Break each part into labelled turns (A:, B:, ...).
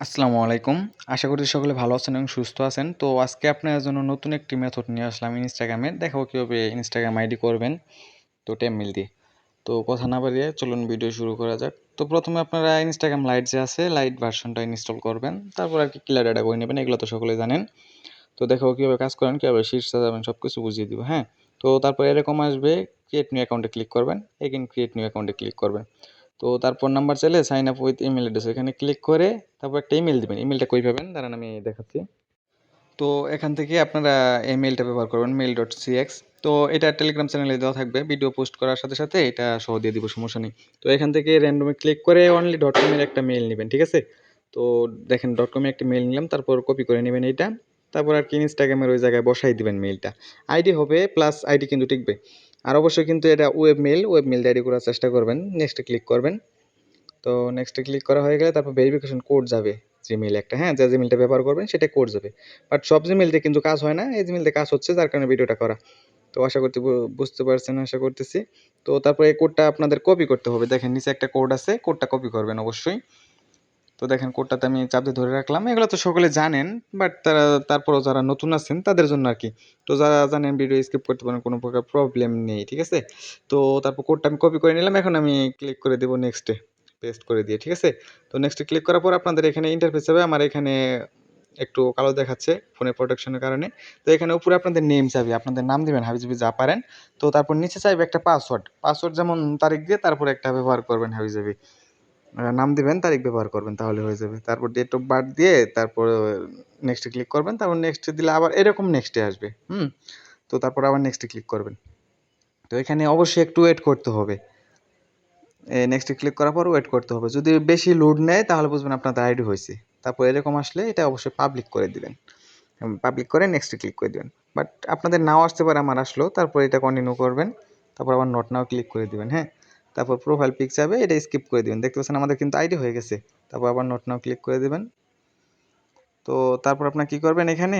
A: আসসালামু আলাইকুম। আশা করি সকলে ভালো আছেন এবং সুস্থ আছেন। তো আজকে আপনার জন্য নতুন একটি মেথড নিয়ে আসলাম ইনস্টাগ্রামে দেখাবো কীভাবে ইনস্টাগ্রাম আইডি করবেন। তো টেমমিল দিয়ে। তো কথা না বাড়িয়ে চলুন ভিডিও শুরু করা যাক। তো প্রথমে আপনারা ইনস্টাগ্রাম লাইট যে আছে লাইট ভার্সনটা ইনস্টল করবেন। তারপর আর কি ক্লিয়ার ডাটা বই নেবেন, এগুলো তো সকলে জানেন। তো দেখাবো কীভাবে কাজ করেন, কীভাবে শীর্ষ যাবেন সব কিছু বুঝিয়ে দিব হ্যাঁ? তো তারপর এরকম আসবে ক্রিয়েট নিউ অ্যাকাউন্টে ক্লিক করবেন। এগেন ক্রিয়েট নিউ অ্যাকাউন্টে ক্লিক করবেন। তো তারপর নাম্বার চাইলে sign up with email address এখানে ক্লিক করে তারপর একটা ইমেল দেবেন। ইমেলটা কই পাবেন? দাঁড়ান, আমি দেখাচ্ছি। তো এখান থেকে আপনারা এই মেলটা ব্যবহার করবেন মেল ডট সিএক্স তো এটা টেলিগ্রাম চ্যানেলে দেওয়া থাকবে ভিডিও পোস্ট করার সাথে সাথে এটা সহ দিয়ে দিব, সমস্যা নেই। তো এখান থেকে র্যান্ডমে ক্লিক করে অনলি ডট কমের একটা মেল নেবেন, ঠিক আছে? তো দেখেন ডট কমে একটা মেল নিলাম, তারপর কপি করে নেবেন এইটা। তারপর আর কি ইনস্টাগ্রামের ওই জায়গায় বসাই দিবেন মেলটা আইডি হবে প্লাস আইডি কিন্তু টিকবে। আর অবশ্যই কিন্তু এটা web mail web mail ID করার চেষ্টা করবেন। নেক্সটে ক্লিক করবেন। তো নেক্সটে ক্লিক করা হয়ে গেলে তারপর ভেরিফিকেশন কোড যাবে জিমেল একটা হ্যাঁ? যে জিমেলটা ব্যবহার করবেন সেটা কোড যাবে। বাট সব জিমেল দিয়ে কিন্তু কাজ হয় না, এই জিমেল দিয়ে কাজ হচ্ছে যার কারণে ভিডিওটা করা। তো আশা করতে বুঝতে পারছেন, আশা করতেছি। তো তারপরে এই কোডটা আপনাদের কপি করতে হবে। দেখেন নিচে একটা কোড আছে কোডটা কপি করবেন অবশ্যই। তো দেখেন কোডটাতে আমি চাপ দিয়ে ধরে রাখলাম। এগুলো তো সকলে জানেন বাট তারা, তারপরও যারা নতুন আছেন, তাদের জন্য আর কি তো যারা জানেন ভিডিও স্কিপ করতে পারেন, কোনো প্রকার প্রবলেম নেই, ঠিক আছে? তো তারপর কোডটা আমি কপি করে নিলাম, এখন আমি ক্লিক করে দেবো নেক্সটে পেস্ট করে দিয়ে, ঠিক আছে? তো নেক্সটে ক্লিক করার পর আপনাদের এখানে ইন্টারফেস হবে, আমার এখানে একটু কালো দেখাচ্ছে ফোনের প্রোটেকশনের কারণে। তো এখানে উপরে আপনাদের নেম চাইবে, আপনাদের নাম দিবেন, হাবিজাবি যা পারেন তো তারপর নিচে চাইবে একটা পাসওয়ার্ড পাসওয়ার্ড যেমন তারিখ দিয়ে তারপর একটা ব্যবহার করবেন হাবিজাবি। নাম দিবেন, তারিখ ব্যবহার করবেন, তাহলে হয়ে যাবে। তারপর ডেট অফ বার্থ দিয়ে তারপর নেক্সটে ক্লিক করবেন, তারপর নেক্সটে দিলে আবার এরকম নেক্সটে আসবে, হুম? তো তারপর আবার নেক্সটে ক্লিক করবেন। তো এখানে অবশ্যই একটু ওয়েট করতে হবে। নেক্সটে ক্লিক করার পর ওয়েট করতে হবে। যদি বেশি লোড নেয়, তাহলে বুঝবেন আপনাদের আইডি হয়েছে। তারপর এরকম আসলে এটা অবশ্যই পাবলিক করে দিবেন। পাবলিক করে নেক্সটে ক্লিক করে দিবেন। বাট আপনাদের নাও আসতে পারে, আমার আসলো, তারপর এটা কন্টিনিউ করবেন, তারপর আবার নট নাও ক্লিক করে দিবেন হ্যাঁ? তারপর প্রোফাইল পিক যাবে, এটা স্কিপ করে দিবেন। দেখতে পাচ্ছেন আমাদের কিন্তু আইডি হয়ে গেছে। তারপর আবার নোট নাও ক্লিক করে দিবেন। তো তারপর আপনার কি করবেন এখানে?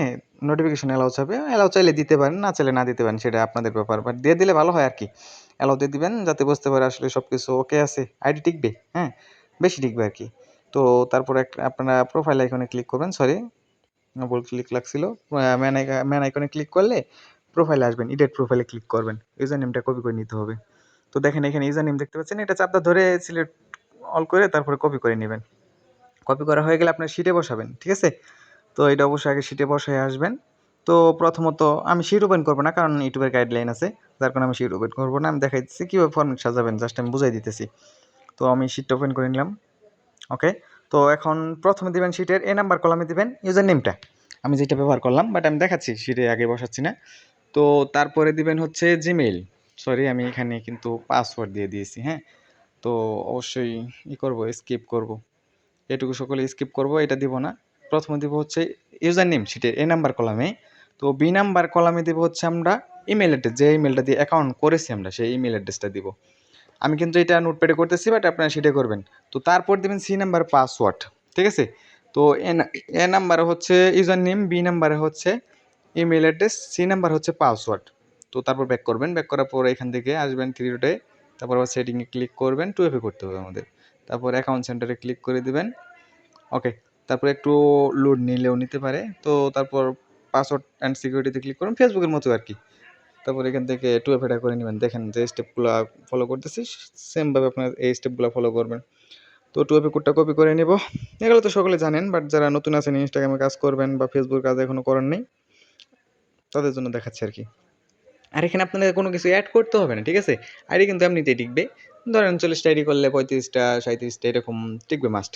A: নোটিফিকেশন অ্যালাউ চাবে অ্যালাউ চাইলে দিতে পারেন, না চাইলে না দিতে পারেন, সেটা আপনাদের ব্যাপার। বাট দিয়ে দিলে ভালো হয় আর কি। অ্যালাউ দিয়ে দিবেন, যাতে বুঝতে পারে আসলে সব কিছু ওকে আছে আইডি টিকবে হ্যাঁ? বেশি টিকবে আর কি। তো তারপর একটা আপনারা প্রোফাইল আইকনে ক্লিক করবেন সরি ভুল ক্লিক লাগছিল। ম্যান আইকনে ক্লিক করলে প্রোফাইলে আসবেন ইডেট প্রোফাইলে ক্লিক করবেন। ইউজার নেমটা কপি করে নিতে হবে। তো দেখেন এখানে ইউজার নেম দেখতে পাচ্ছেন, এটা চাপটা ধরে সিলেক্ট অল করে তারপরে কপি করে নেবেন। কপি করা হয়ে গেলে আপনার শিটে বসাবেন, ঠিক আছে? তো এটা অবশ্যই আগে শিটে বসায় আসবেন। তো প্রথমত আমি শিট ওপেন করব না, কারণ ইউটিউবের গাইডলাইন আছে, যার কারণে আমি শিট ওপেন করব না। আমি দেখাই দিচ্ছি কীভাবে ফর্মেট সাজাবেন জাস্ট আমি বুঝাই দিতেছি। তো আমি শিটটা ওপেন করে নিলাম ওকে তো এখন প্রথমে দিবেন শিটের এ নাম্বার কলামে দিবেন ইউজার নেমটা আমি যেটা ব্যবহার করলাম বাট আমি দেখাচ্ছি শিটে আগে বসাচ্ছি না। তো তারপরে দিবেন হচ্ছে জিমেইল সরি আমি এখানে কিন্তু পাসওয়ার্ড দিয়ে দিয়েছি হ্যাঁ? তো অবশ্যই ই করব স্কিপ করব। এটুকু সকলে স্কিপ করব, এটা দিব না। প্রথমে দিব হচ্ছে ইউজার নেম শিটের এ নাম্বার কলামে তো বি নাম্বার কলামে দিব হচ্ছে আমরা ইমেল অ্যাড্রেস যে ইমেলটা দিয়ে অ্যাকাউন্ট করেছি আমরা, সেই ইমেল অ্যাড্রেসটা দিব। আমি কিন্তু এটা নোটপ্যাডে করতেছি বাট আপনারা সেটা করবেন। তো তারপর দেবেন সি নাম্বার পাসওয়ার্ড ঠিক আছে? তো এ নাম্বারে হচ্ছে ইউজার নেম বি নাম্বারে হচ্ছে ইমেল অ্যাড্রেস সি নাম্বার হচ্ছে পাসওয়ার্ড তো তারপর ব্যাক করবেন। ব্যাক করার পর এখান থেকে আসবেন থ্রি ডটে তারপর আবার সেটিংয়ে ক্লিক করবেন। টু এফে করতে হবে আমাদের। তারপর অ্যাকাউন্ট সেন্টারে ক্লিক করে দিবেন। ওকে তারপর একটু লোড নিলেও নিতে পারে। তো তারপর পাসওয়ার্ড অ্যান্ড সিকিউরিটিতে ক্লিক করুন। ফেসবুকের মতো আর কি তারপর এখান থেকে টু এফেটা করে নেবেন। দেখেন যে স্টেপগুলো ফলো করতেছি সেমভাবে আপনার এই স্টেপগুলো ফলো করবেন। তো টু এফে কোডটা কপি করে নেব। এগুলো তো সকলে জানেন বাট যারা নতুন আছেন ইনস্টাগ্রামে কাজ করবেন বা ফেসবুক কাজ এখনও করেন নেই, তাদের জন্য দেখাচ্ছে আর কি আর এখানে আপনাদের কোনো কিছু অ্যাড করতে হবে না, ঠিক আছে? আইডি কিন্তু এমনিতেই টিকবে। ধরেন চল্লিশটা আইডি করলে পঁয়ত্রিশটা সাঁত্রিশটা এরকম টিকবে মাস্ট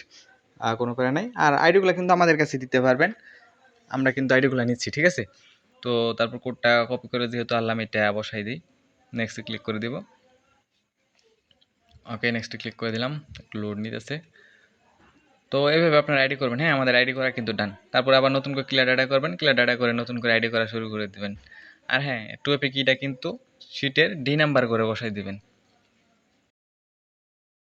A: আর কোনো করে নাই। আর আইডিগুলো কিন্তু আমাদের কাছে দিতে পারবেন। আমরা কিন্তু আইডিগুলো নিচ্ছি, ঠিক আছে? তো তারপর কোডটা কপি করে যেহেতু আনলাম, এটা বসাই দিই। নেক্সটে ক্লিক করে দিব। ওকে নেক্সটে ক্লিক করে দিলাম। লোড নিতেছে। তো এইভাবে আপনার আইডি করবেন। হ্যাঁ আমাদের আইডি করা কিন্তু ডান তারপর আবার নতুন করে ক্লিয়ার ডাটা করবেন। ক্লিয়ার ডাটা করে নতুন করে আইডি করা শুরু করে দেবেন। আর হ্যাঁ টু কিটা কিন্তু সিটের ডি নাম্বার করে বসাই দিবেন।